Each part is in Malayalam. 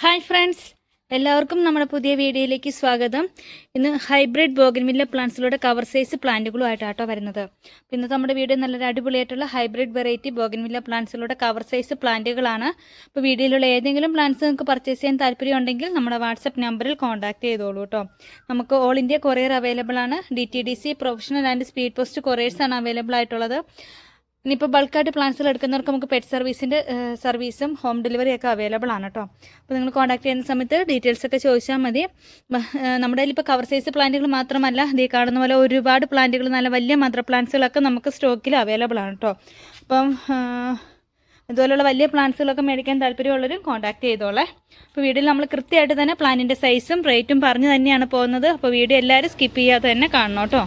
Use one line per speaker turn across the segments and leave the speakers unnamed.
Hi friends. എല്ലാവർക്കും നമ്മുടെ പുതിയ വീഡിയോയിലേക്ക് സ്വാഗതം. ഇന്ന് ഹൈബ്രിഡ് ബോഗൻവില്ല പ്ലാന്റ്സിലൂടെ കവർ സൈസ് പ്ലാന്റുകളുമായിട്ടാട്ടോ വരുന്നത്. ഇന്ന് നമ്മുടെ വീഡിയോ നല്ലൊരു അടിപൊളിയായിട്ടുള്ള ഹൈബ്രിഡ് വെറൈറ്റി ബോഗൻവില്ല പ്ലാന്റ്സിലൂടെ കവർ സൈസ് പ്ലാന്റുകളാണ്. അപ്പോൾ വീഡിയോയിലുള്ള ഏതെങ്കിലും പ്ലാന്റ്സ് നിങ്ങൾക്ക് പർച്ചേസ് ചെയ്യാൻ താല്പര്യം ഉണ്ടെങ്കിൽ നമ്മുടെ വാട്സപ്പ് നമ്പറിൽ കോൺടാക്ട് ചെയ്തോളൂ കേട്ടോ. നമുക്ക് ഓൾ ഇന്ത്യ കൊറിയർ അവൈലബിൾ ആണ്. D T D C professional and speed post couriers ആണ് അവൈലബിൾ ആയിട്ടുള്ളത്. ഇനിയിപ്പോൾ ബൾക്കായിട്ട് പ്ലാൻസുകൾ എടുക്കുന്നവർക്ക് നമുക്ക് പെറ്റ് സർവീസിന്റെ സർവീസും ഹോം ഡെലിവറി ഒക്കെ അവൈലബിൾ ആണ് കേട്ടോ അപ്പോൾ നിങ്ങൾ കോൺടാക്ട് ചെയ്യുന്ന സമയത്ത് ഡീറ്റെയിൽസ് ഒക്കെ ചോദിച്ചാൽ മതി. നമ്മുടെ കയ്യിൽ ഇപ്പോൾ കവർ സൈസ് പ്ലാന്റുകൾ മാത്രമല്ല ഇതേ കാണുന്ന പോലെ ഒരുപാട് പ്ലാന്റുകൾ നല്ല വലിയ മദർ പ്ലാന്റ്സുകളൊക്കെ നമുക്ക് സ്റ്റോക്കിൽ അവൈലബിൾ ആണ് കേട്ടോ അപ്പം ഇതുപോലെയുള്ള വലിയ പ്ലാന്റ്സുകളൊക്കെ മേടിക്കാൻ താല്പര്യമുള്ളവരും കോൺടാക്ട് ചെയ്തോളെ. അപ്പോൾ വീഡിയോയിൽ നമ്മൾ കൃത്യമായിട്ട് തന്നെ പ്ലാന്റിന്റെ സൈസും റേറ്റും പറഞ്ഞ് തന്നെയാണ് പോകുന്നത്. അപ്പോൾ വീഡിയോ എല്ലാവരും സ്കിപ്പ് ചെയ്യാതെ തന്നെ കാണണം കേട്ടോ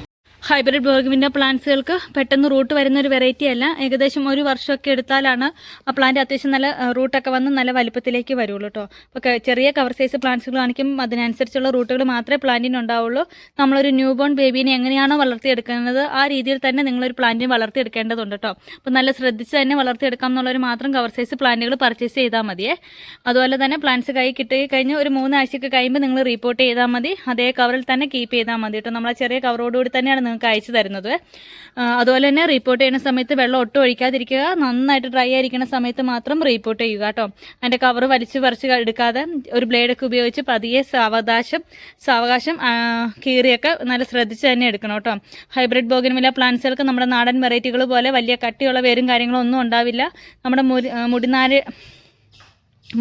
ഹൈബ്രിഡ് ബോർഗിന്റെ പ്ലാന്റ്സുകൾക്ക് പെട്ടെന്ന് റൂട്ട് വരുന്ന ഒരു വെറൈറ്റി അല്ല. ഏകദേശം ഒരു വർഷമൊക്കെ എടുത്താലാണ് ആ പ്ലാന്റ് അത്യാവശ്യം നല്ല റൂട്ടൊക്കെ വന്ന് നല്ല വലിപ്പത്തിലേക്ക് വരുള്ളൂ കേട്ടോ അപ്പോൾ ചെറിയ കവർ സൈസ് പ്ലാന്റ്സുകൾ കാണിക്കും അതിനനുസരിച്ചുള്ള റൂട്ടുകൾ മാത്രമേ പ്ലാന്റിന് ഉണ്ടാവുള്ളൂ. നമ്മളൊരു ന്യൂ ബോൺ ബേബീനെ എങ്ങനെയാണോ വളർത്തിയെടുക്കുന്നത് ആ രീതിയിൽ തന്നെ നിങ്ങളൊരു പ്ലാന്റിനെ വളർത്തിയെടുക്കേണ്ടതുണ്ട് കേട്ടോ അപ്പോൾ നല്ല ശ്രദ്ധിച്ച് തന്നെ വളർത്തിയെടുക്കാം എന്നുള്ളവർ മാത്രം കവർ സൈസ് പ്ലാന്റുകൾ പർച്ചേസ് ചെയ്താൽ മതിയേ. അതുപോലെ തന്നെ പ്ലാന്റ്സ് കൈ കിട്ടി കഴിഞ്ഞ് ഒരു മൂന്നാഴ്ചയ്ക്ക് കഴിയുമ്പോൾ നിങ്ങൾ റിപ്പോർട്ട് ചെയ്താൽ മതി. അതേ കവറിൽ തന്നെ കീപ്പ് ചെയ്താൽ മതി കേട്ടോ നമ്മളെ ചെറിയ കവറോടുകൂടി തന്നെയാണ് നിങ്ങൾക്ക് അയച്ചു തരുന്നത്. അതുപോലെ തന്നെ റിപ്പോർട്ട് ചെയ്യുന്ന സമയത്ത് വെള്ളം ഒട്ടും ഒഴിക്കാതിരിക്കുക നന്നായിട്ട് ഡ്രൈ ആയിരിക്കുന്ന സമയത്ത് മാത്രം റിപ്പോർട്ട് ചെയ്യുക കേട്ടോ. അതിന്റെ കവർ വലിച്ചു പറിച്ച് എടുക്കാതെ ഒരു ബ്ലേഡൊക്കെ ഉപയോഗിച്ച് പതിയെ സാവകാശം സാവകാശം കീറിയൊക്കെ നല്ല ശ്രദ്ധിച്ച് തന്നെ എടുക്കണം കേട്ടോ. ഹൈബ്രിഡ് ബോഗൻവില്ല പ്ലാന്റ്സുകൾക്ക് നമ്മുടെ നാടൻ വെറൈറ്റികൾ പോലെ വലിയ കട്ടിയുള്ള വേരും കാര്യങ്ങളും ഒന്നും ഉണ്ടാവില്ല. നമ്മുടെ മുടി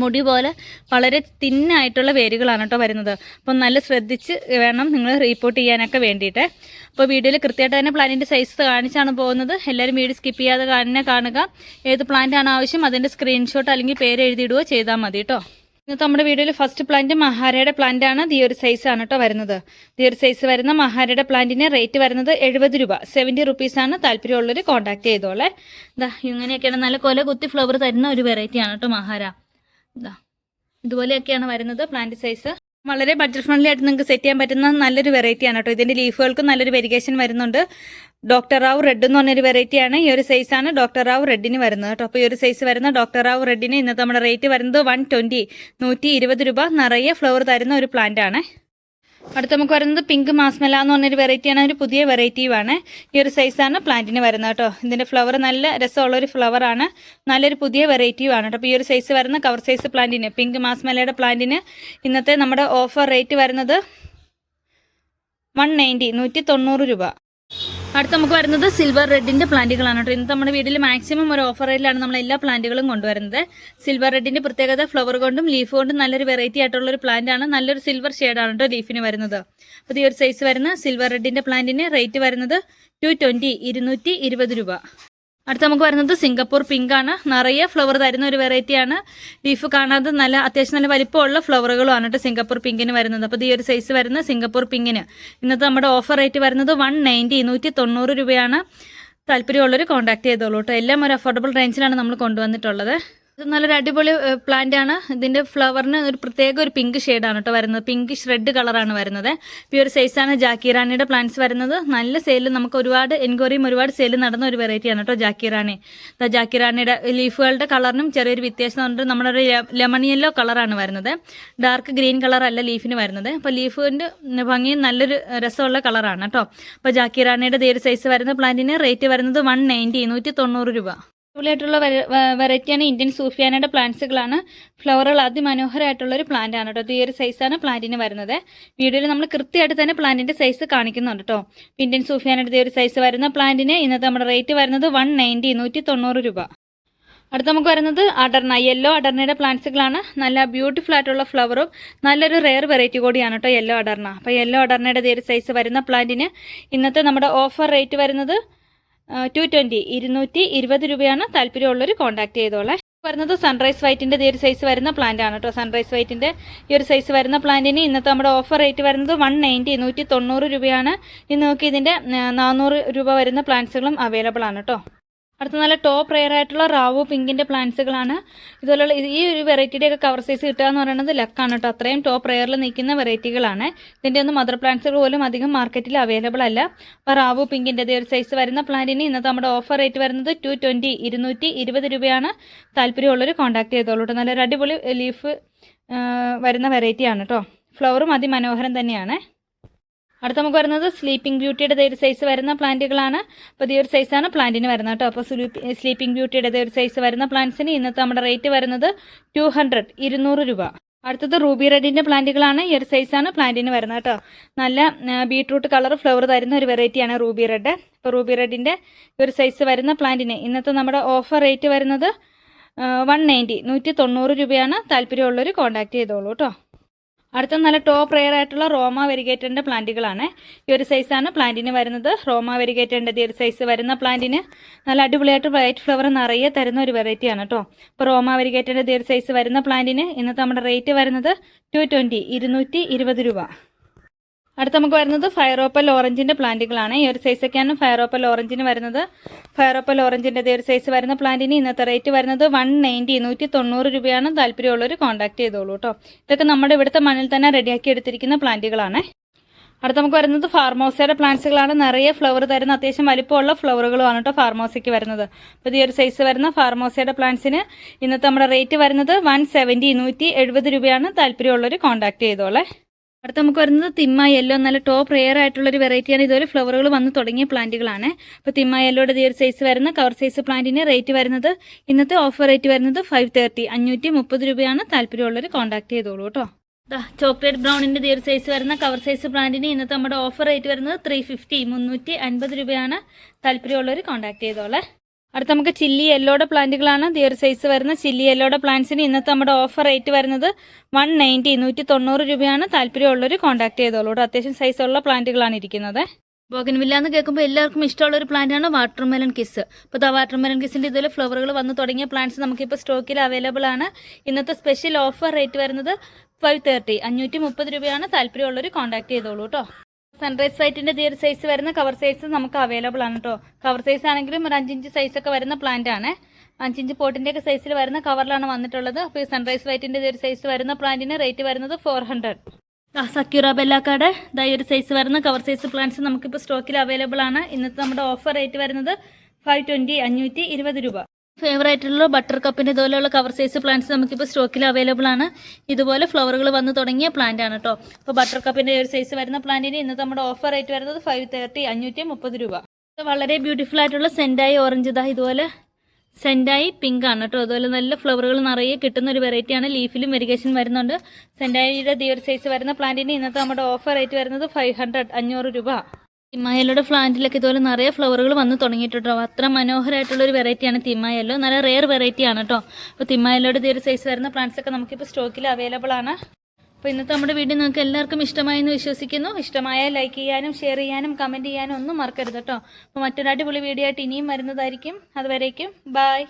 മുടി പോലെ വളരെ തിന്നായിട്ടുള്ള വേരുകളാണ് കേട്ടോ വരുന്നത്. അപ്പം നല്ല ശ്രദ്ധിച്ച് വേണം നിങ്ങൾ റിപ്പോർട്ട് ചെയ്യാനൊക്കെ വേണ്ടിയിട്ട്. അപ്പോൾ വീഡിയോയിൽ കൃത്യമായിട്ട് തന്നെ പ്ലാന്റിന്റെ സൈസ് കാണിച്ചാണ് പോകുന്നത്. എല്ലാവരും വീഡിയോ സ്കിപ്പ് ചെയ്യാതെ തന്നെ കാണുക. ഏത് പ്ലാന്റ് ആണ് ആവശ്യം അതിന്റെ സ്ക്രീൻഷോട്ട് അല്ലെങ്കിൽ പേര് എഴുതിയിടുകയോ ചെയ്താൽ മതി കേട്ടോ. ഇന്നത്തെ നമ്മുടെ വീഡിയോയിൽ ഫസ്റ്റ് പ്ലാന്റ് മഹാരയുടെ പ്ലാന്റ് ആണ്. ഈ ഒരു സൈസ് ആണ് കേട്ടോ വരുന്നത്. ഈ ഒരു സൈസ് വരുന്ന മഹാരയുടെ പ്ലാന്റിന് റേറ്റ് വരുന്നത് എഴുപത് രൂപ. സെവന്റി റുപ്പീസ് ആണ്. താല്പര്യമുള്ളവർ കോൺടാക്ട് ചെയ്തോളെ. ഇതാ ഇങ്ങനെയൊക്കെയാണ് നല്ല കൊല കുത്തി ഫ്ലവർ തരുന്ന ഒരു വെറൈറ്റിയാണ് കേട്ടോ മഹാര. ഇതുപോലെയൊക്കെയാണ് വരുന്നത് പ്ലാന്റ് സൈസ് വളരെ ബഡ്ജറ്റ് ഫ്രണ്ട്ലി ആയിട്ട് നിങ്ങൾക്ക് സെറ്റ് ചെയ്യാൻ പറ്റുന്ന നല്ലൊരു വെറൈറ്റിയാണ് കേട്ടോ. ഇതിന്റെ ലീഫുകൾക്കും നല്ലൊരു വെരിഗേഷൻ വരുന്നുണ്ട്. ഡോക്ടർ റാവ് റെഡ് എന്ന് പറഞ്ഞൊരു വെറൈറ്റിയാണ് ഈ ഒരു സൈസാണ് ഡോക്ടർ റാവ് റെഡിന് വരുന്നത് കേട്ടോ. അപ്പോൾ ഈ ഒരു സൈസ് വരുന്ന ഡോക്ടർ റാവ് റെഡിന് ഇന്നത്തെ നമ്മുടെ റേറ്റ് വരുന്നത് വൺ ട്വന്റി നൂറ്റി ഇരുപത് രൂപ. നിറയെ ഫ്ലവർ തരുന്ന ഒരു പ്ലാന്റ് ആണ്. അടുത്ത നമുക്ക് വരുന്നത് പിങ്ക് മാസ്മെല എന്ന് പറഞ്ഞൊരു വെറൈറ്റിയാണ് ഒരു പുതിയ വെറൈറ്റിയുമാണ് ഈ ഒരു സൈസാണ് പ്ലാന്റിന് വരുന്നത് കേട്ടോ. ഇതിന്റെ ഫ്ലവർ നല്ല രസമുള്ള ഒരു ഫ്ലവറാണ് നല്ലൊരു പുതിയ വെറൈറ്റിയുമാണ് കേട്ടോ. അപ്പോൾ ഈ ഒരു സൈസ് വരുന്ന കവർ സൈസ് പ്ലാന്റിന് പിങ്ക് മാസ്മെലയുടെ പ്ലാന്റിന് ഇന്നത്തെ നമ്മുടെ ഓഫർ റേറ്റ് വരുന്നത് വൺ നയന്റി നൂറ്റി തൊണ്ണൂറ് രൂപ. അടുത്ത നമുക്ക് വരുന്നത് സിൽവർ റെഡിന്റെ പ്ലാന്റുകളാണ് കേട്ടോ. ഇന്ന് നമ്മുടെ വീട്ടിൽ മാക്സിമം ഒരു ഓഫർ റേറ്റിലാണ് നമ്മൾ എല്ലാ പ്ലാന്റുകളും കൊണ്ടുവരുന്നത്. സിൽവർ റെഡിന്റെ പ്രത്യേകത ഫ്ലവർ കൊണ്ടും ലീഫ് കൊണ്ടും നല്ലൊരു വെറൈറ്റി ആയിട്ടുള്ള ഒരു പ്ലാന്റ് ആണ്. നല്ലൊരു സിൽവർ ഷെയ്ഡാണ് കേട്ടോ ലീഫിന് വരുന്നത്. അപ്പോൾ ഈ ഒരു സൈസ് വരുന്ന സിൽവർ റെഡിന്റെ പ്ലാന്റിന് റേറ്റ് വരുന്നത് ടു ട്വന്റി ഇരുന്നൂറ്റി ഇരുപത് രൂപ. അടുത്ത നമുക്ക് വരുന്നത് സിംഗപ്പൂർ പിങ്ക് ആണ്. നിറയെ ഫ്ലവർ തരുന്ന ഒരു വെറൈറ്റിയാണ് ലീഫ് കാണാതെ നല്ല അത്യാവശ്യം നല്ല വലിപ്പമുള്ള ഫ്ലവറുകളുമാണ് കേട്ടോ സിംഗപ്പൂർ പിങ്കിന് വരുന്നത്. അപ്പോൾ ഈ ഒരു സൈസ് വരുന്ന സിംഗപ്പൂർ പിങ്കിന് ഇന്നത്തെ നമ്മുടെ ഓഫർ റേറ്റ് വരുന്നത് വൺ നയന്റി നൂറ്റി തൊണ്ണൂറ് രൂപയാണ്. താല്പര്യമുള്ളവർ കോൺടാക്ട് ചെയ്തോളൂ കേട്ടോ എല്ലാം ഒരു അഫോർഡബിൾ റേഞ്ചിലാണ് നമ്മൾ കൊണ്ടുവന്നിട്ടുള്ളത്. ഇത് നല്ലൊരു അടിപൊളി പ്ലാന്റ് ആണ്. ഇതിന്റെ ഫ്ലവറിന് ഒരു പ്രത്യേക ഒരു പിങ്ക് ഷെയ്ഡാണ് കേട്ടോ വരുന്നത്. പിങ്കിഷ് റെഡ് കളറാണ് വരുന്നത്. ഈ ഒരു സൈസാണ് ജാക്കിറാണിയുടെ പ്ലാന്റ്സ് വരുന്നത്. നല്ല സെയിൽ നമുക്ക് ഒരുപാട് എൻക്വയറിയും ഒരുപാട് സെയിൽ നടന്ന ഒരു വെറൈറ്റിയാണ് കേട്ടോ ജാക്കിറാണി ജാക്കി ജാക്കിറാണിയുടെ ലീഫുകളുടെ കളറിനും ചെറിയൊരു വ്യത്യാസം ഉണ്ട് നമ്മുടെ ഒരു ലെമൺ യെല്ലോ കളറാണ് വരുന്നത്. ഡാർക്ക് ഗ്രീൻ കളർ അല്ല ലീഫിന് വരുന്നത്. അപ്പോൾ ലീഫിന്റെ ഭംഗി നല്ലൊരു രസമുള്ള കളറാണ് കേട്ടോ അപ്പോൾ ജാക്കിറാണിയുടെ ദേ ഒരു സൈസ് വരുന്ന പ്ലാന്റിന് റേറ്റ് വരുന്നത് വൺ നയന്റി നൂറ്റി തൊണ്ണൂറ് രൂപ. അടിപൊളിയായിട്ടുള്ള വെറൈറ്റിയാണ് ഇന്ത്യൻ സൂഫിയാനയുടെ പ്ലാന്റ്സുകളാണ് ഫ്ലവറുകൾ അതിമനോഹരമായിട്ടുള്ള ഒരു പ്ലാന്റ് ആണ് കേട്ടോ. ഈ ഒരു സൈസാണ് പ്ലാന്റിന് വരുന്നത്. വീഡിയോയിൽ നമ്മൾ കൃത്യമായിട്ട് തന്നെ പ്ലാന്റിന്റെ സൈസ് കാണിക്കുന്നുണ്ട് കേട്ടോ. ഇന്ത്യൻ സൂഫിയാനയുടെ ഒരു സൈസ് വരുന്ന പ്ലാന്റിന് ഇന്നത്തെ നമ്മുടെ റേറ്റ് വരുന്നത് വൺ നയന്റി നൂറ്റി തൊണ്ണൂറ് രൂപ. അടുത്ത നമുക്ക് വരുന്നത് അടർണ യെല്ലോ അടർണയുടെ പ്ലാന്റ്സുകളാണ് നല്ല ബ്യൂട്ടിഫുൾ ആയിട്ടുള്ള ഫ്ലവറും നല്ലൊരു റെയർ വെറൈറ്റി കൂടിയാണ് കേട്ടോ യെല്ലോ അടർണ അപ്പോൾ യെല്ലോ അടർണയുടെ ഈ ഒരു സൈസ് വരുന്ന പ്ലാന്റിന് ഇന്നത്തെ നമ്മുടെ ഓഫർ റേറ്റ് വരുന്നത് ടു ട്വന്റി ഇരുന്നൂറ്റി ഇരുപത് രൂപയാണ് താല്പര്യമുള്ളവർ കോൺടാക്ട് ചെയ്തോളെ. വരുന്നത് സൺറൈസ് വൈറ്റിന്റെ ഈ ഒരു സൈസ് വരുന്ന പ്ലാന്റ് ആണ് കേട്ടോ സൺറൈസ് വൈറ്റിന്റെ ഈ ഒരു സൈസ് വരുന്ന പ്ലാന്റിന് ഇന്നത്തെ നമ്മുടെ ഓഫർ റേറ്റ് വരുന്നത് വൺ നയന്റി നൂറ്റി തൊണ്ണൂറ് രൂപയാണ്. ഇന്ന് നോക്കി ഇതിന്റെ നാനൂറ് രൂപ വരുന്ന പ്ലാന്റ്സുകളും അവൈലബിൾ ആണ് കേട്ടോ അടുത്ത നല്ല ടോപ്പ് റെയർ ആയിട്ടുള്ള റാവു പിങ്കിന്റെ പ്ലാന്റ്സുകളാണ്. ഇതുപോലുള്ള ഈ ഒരു വെറൈറ്റിയുടെ ഒക്കെ കവർ സൈസ് കിട്ടുക എന്ന് പറയുന്നത് ലക്കാണ് കേട്ടോ. അത്രയും ടോപ്പ് റെയറിൽ നിൽക്കുന്ന വെറൈറ്റികളാണ് ഇതിന്റെ ഒന്നും മദർ പ്ലാന്റ്സുകൾ പോലും അധികം മാർക്കറ്റിൽ അവൈലബിൾ അല്ല. അപ്പോൾ റാവു പിങ്കിന്റെ ഒരു സൈസ് വരുന്ന പ്ലാന്റിന് ഇന്നത്തെ നമ്മുടെ ഓഫർ റേറ്റ് വരുന്നത് ടു ട്വന്റി ഇരുന്നൂറ്റി ഇരുപത് രൂപയാണ്. താല്പര്യമുള്ളവർ കോൺടാക്ട് ചെയ്തോളൂ കേട്ടോ. നല്ലൊരു അടിപൊളി ലീഫ് വരുന്ന വെറൈറ്റിയാണ് കേട്ടോ. ഫ്ലവറും അതിമനോഹരം തന്നെയാണ്. അടുത്ത നമുക്ക് വരുന്നത് സ്ലീപ്പിംഗ് ബ്യൂട്ടിയുടെ ഒരു സൈസ് വരുന്ന പ്ലാന്റുകളാണ്. അപ്പോൾ ഈ ഒരു സൈസാണ് പ്ലാന്റിന് വരുന്നത് കേട്ടോ. അപ്പോൾ സ്ലീപ്പിംഗ് ബ്യൂട്ടിയുടെ ഒരു സൈസ് വരുന്ന പ്ലാന്റ്സിന് ഇന്നത്തെ നമ്മുടെ റേറ്റ് വരുന്നത് ടു ഹൺഡ്രഡ് ഇരുന്നൂറ് രൂപ. അടുത്തത് റൂബി റെഡിന്റെ പ്ലാന്റുകളാണ്. ഈ ഒരു സൈസാണ് പ്ലാന്റിന് വരുന്നത് കേട്ടോ. നല്ല ബീട്രൂട്ട് കളർ ഫ്ലവർ തരുന്ന ഒരു വെറൈറ്റിയാണ് റൂബി റെഡ് ഇപ്പോൾ റൂബി റെഡിന്റെ ഒരു സൈസ് വരുന്ന പ്ലാന്റിന് ഇന്നത്തെ നമ്മുടെ ഓഫർ റേറ്റ് വരുന്നത് വൺ നയന്റി നൂറ്റി തൊണ്ണൂറ് രൂപയാണ് താല്പര്യമുള്ളവർ കോൺടാക്ട് ചെയ്തോളൂ കേട്ടോ. അടുത്ത നല്ല ടോപ്പ് റെയർ ആയിട്ടുള്ള റോമ വെരിഗേറ്ററിന്റെ പ്ലാന്റുകളാണ്. ഈ ഒരു സൈസാണ് പ്ലാന്റിന് വരുന്നത്. റോമ വെരിഗേറ്ററിന്റെ ഈ ഒരു സൈസ് വരുന്ന പ്ലാന്റിന് നല്ല അടിപൊളിയായിട്ട് വൈറ്റ് ഫ്ലവർ നിറയെ തരുന്ന ഒരു വെറൈറ്റിയാണ് കേട്ടോ ഇപ്പോൾ റോമ വെരിഗേറ്ററിന്റെ ഈ ഒരു സൈസ് വരുന്ന പ്ലാന്റിന് ഇന്നത്തെ നമ്മുടെ റേറ്റ് വരുന്നത് ടു ട്വന്റി ഇരുന്നൂറ്റി ഇരുപത് രൂപ. അടുത്ത നമുക്ക് വരുന്നത് ഫയറോപ്പൽ ഓറഞ്ചിന്റെ പ്ലാന്റുകളാണ്. ഈ ഒരു സൈസൊക്കെയാണ് ഫയറോപ്പൽ ഓറഞ്ചിന് വരുന്നത്. ഫയറോപ്പൽ ഓറഞ്ചിന്റെ ഒരു സൈസ് വരുന്ന പ്ലാന്റിന് ഇന്നത്തെ റേറ്റ് വരുന്നത് വൺ നയന്റി നൂറ്റി തൊണ്ണൂറ് രൂപയാണ് താല്പര്യമുള്ളവർ കോൺടാക്ട് ചെയ്തോളൂ കേട്ടോ ഇതൊക്കെ നമ്മുടെ ഇവിടുത്തെ മണ്ണിൽ തന്നെ റെഡിയാക്കി എടുത്തിരിക്കുന്ന പ്ലാന്റുകളാണ്. അടുത്ത നമുക്ക് വരുന്നത് ഫാർമോസയുടെ പ്ലാന്റ്സുകളാണ്. നിറയെ ഫ്ലവർ തരുന്ന അത്യാവശ്യം വലിപ്പമുള്ള ഫ്ലവറുകളുമാണ് കേട്ടോ ഫാർമോസയ്ക്ക് വരുന്നത്. അപ്പോൾ ഈ ഒരു സൈസ് വരുന്ന ഫാർമോസയുടെ പ്ലാന്റ്സിന് ഇന്നത്തെ നമ്മുടെ റേറ്റ് വരുന്നത് വൺ സെവന്റി നൂറ്റി എഴുപത് രൂപയാണ് താല്പര്യമുള്ളവർ കോൺടാക്ട് ചെയ്തോളെ. അടുത്ത നമുക്ക് വരുന്നത് തിമ്മ യെല്ലോ നല്ല ടോപ്പ് റെയർ ആയിട്ടുള്ളൊരു വെറൈറ്റിയാണ് ഇതുപോലെ ഫ്ലവറുകൾ വന്ന് തുടങ്ങിയ പ്ലാന്റുകളാണ്. അപ്പോൾ തിമ്മ യെല്ലോയുടെ ഈ സൈസ് വരുന്ന കവർ സൈസ് പ്ലാന്റിന് റേറ്റ് വരുന്നത് ഇന്നത്തെ ഓഫർ റേറ്റ് വരുന്നത് ഫൈവ് തേർട്ടി അഞ്ഞൂറ്റി മുപ്പത് രൂപയാണ് താല്പര്യമുള്ളവർ കോൺടാക്ട് ചെയ്തോളൂ കേട്ടോ ചോക്ലേറ്റ് ബ്രൗണിന്റെ ദീർ സൈസ് വരുന്ന കവർ സൈസ് പ്ലാന്റിന് ഇന്നത്തെ നമ്മുടെ ഓഫർ റേറ്റ് വരുന്നത് ത്രീ ഫിഫ്റ്റി മുന്നൂറ്റി അൻപത് രൂപയാണ് താല്പര്യമുള്ളവർ കോൺടാക്ട് ചെയ്തോളെ. അടുത്ത നമുക്ക് ചില്ലി യെല്ലോയുടെ പ്ലാന്റുകളാണ്. ദിയർ സൈസ് വരുന്ന ചില്ലി യെല്ലോയുടെ പ്ലാന്റ്സിന് ഇന്നത്തെ നമ്മുടെ ഓഫർ റേറ്റ് വരുന്നത് വൺ നയന്റി നൂറ്റി തൊണ്ണൂറ് രൂപയാണ്. താല്പര്യമുള്ളവർ കോൺടാക്ട് ചെയ്തോളൂ അത്യാവശ്യം ഉള്ള പ്ലാന്റുകളാണ് ഇരിക്കുന്നത്. ബോഗൻവില്ല എന്ന് കേൾക്കുമ്പോൾ എല്ലാവർക്കും ഇഷ്ടമുള്ള ഒരു പ്ലാന്റാണ് വാട്ടർമെലൺ കിസ് അപ്പോൾ ആ വാട്ടർമെലൺ കിസിന്റെ ഇതുപോലെ ഫ്ലവറുകൾ വന്ന് തുടങ്ങിയ പ്ലാന്റ്സ് നമുക്കിപ്പോൾ സ്റ്റോക്കിൽ അവൈലബിൾ ആണ്. ഇന്നത്തെ സ്പെഷ്യൽ ഓഫർ റേറ്റ് വരുന്നത് ഫൈവ് തേർട്ടി അഞ്ഞൂറ്റി മുപ്പത് രൂപയാണ്. താല്പര്യമുള്ളവർ കോൺടാക്ട് ചെയ്തോളൂ കേട്ടോ. സൺറൈസ് വൈറ്റിന്റെ ഈ ഒരു സൈസ് വരുന്ന കവർ സൈസ് നമുക്ക് അവൈലബിൾ ആണ് കേട്ടോ കവർ സൈസ് ആണെങ്കിലും ഒരു അഞ്ചിഞ്ച് ഒക്കെ വരുന്ന പ്ലാന്റ് ആണ്. അഞ്ചിഞ്ച് പോട്ടിന്റെ ഒക്കെ സൈസിൽ വരുന്ന കവറിലാണ് വന്നിട്ടുള്ളത്. അപ്പോൾ ഈ സൺറൈസ് വൈറ്റിന്റെ ഒരു സൈസ് വരുന്ന പ്ലാന്റിന് റേറ്റ് വരുന്നത് ഫോർ ഹൺഡ്രഡ് സക്യൂറ ബെല്ലാക്കാട് ഇതായി ഒരു സൈസ് വരുന്ന കവർ സൈസ് പ്ലാന്റ്സ് നമുക്കിപ്പോൾ സ്റ്റോക്കിൽ അവൈലബിൾ ആണ്. ഇന്നത്തെ നമ്മുടെ ഓഫർ റേറ്റ് വരുന്നത് ഫൈവ് ട്വന്റി അഞ്ഞൂറ്റി ഇരുപത് രൂപ. ഫേവറേറ്റ് ആയിട്ടുള്ള ബട്ടർ കപ്പിന്റെ ഇതുപോലെയുള്ള കവർ സൈസ് പ്ലാന്റ്സ് നമുക്കിപ്പോൾ സ്റ്റോക്കിൽ അവൈലബിൾ ആണ്. ഇതുപോലെ ഫ്ലവറുകൾ വന്ന് തുടങ്ങിയ പ്ലാന്റ് ആണ് കേട്ടോ അപ്പോൾ ബട്ടർ കപ്പിന്റെ ഒരു സൈസ് വരുന്ന പ്ലാന്റിന് ഇന്നത്തെ നമ്മുടെ ഓഫർ റേറ്റ് വരുന്നത് ഫൈവ് തേർട്ടി അഞ്ഞൂറ്റി മുപ്പത് രൂപ വളരെ ബ്യൂട്ടിഫുൾ ആയിട്ടുള്ള സെന്റായി ഓറഞ്ച് ഇതാ ഇതുപോലെ സെന്റായി പിങ്ക് ആണ് കേട്ടോ അതുപോലെ നല്ല ഫ്ലവറുകൾ നിറയെ കിട്ടുന്ന ഒരു വെറൈറ്റിയാണ് ലീഫിലും വെരിഗേഷൻ വരുന്നുണ്ട്. സെന്റായിയുടെ ഈ ഒരു സൈസ് വരുന്ന പ്ലാന്റിന് ഇന്നത്തെ നമ്മുടെ ഓഫർ റേറ്റ് വരുന്നത് ഫൈവ് ഹൺഡ്രഡ് അഞ്ഞൂറ് രൂപ. തിമ്മായല്ലോയുടെ പ്ലാന്റിലൊക്കെ ഇതുപോലെ നിറയെ ഫ്ലവറുകൾ വന്ന് തുടങ്ങിയിട്ടുണ്ടോ അത്ര മനോഹരമായിട്ടുള്ള ഒരു വെറൈറ്റിയാണ് തിമ്മായല്ലോ. നല്ല റെയർ വെറൈറ്റി ആണ് കേട്ടോ. അപ്പോൾ തിമ്മായല്ലോടെ ഒരു സൈസ് വരുന്ന പ്ലാന്റ്സ് ഒക്കെ നമുക്കിപ്പോൾ സ്റ്റോക്കിൽ അവൈലബിൾ ആണ്. അപ്പോൾ ഇന്നത്തെ നമ്മുടെ വീഡിയോ നിങ്ങൾക്ക് എല്ലാവർക്കും ഇഷ്ടമായെന്ന് വിശ്വസിക്കുന്നു. ഇഷ്ടമായ ലൈക്ക് ചെയ്യാനും ഷെയർ ചെയ്യാനും കമന്റ് ചെയ്യാനും ഒന്നും മറക്കരുത് കേട്ടോ. അപ്പോൾ മറ്റൊരു അടിപൊളി വീഡിയോ ആയിട്ട് ഇനിയും വരുന്നതായിരിക്കും. അതുവരേക്കും ബായ്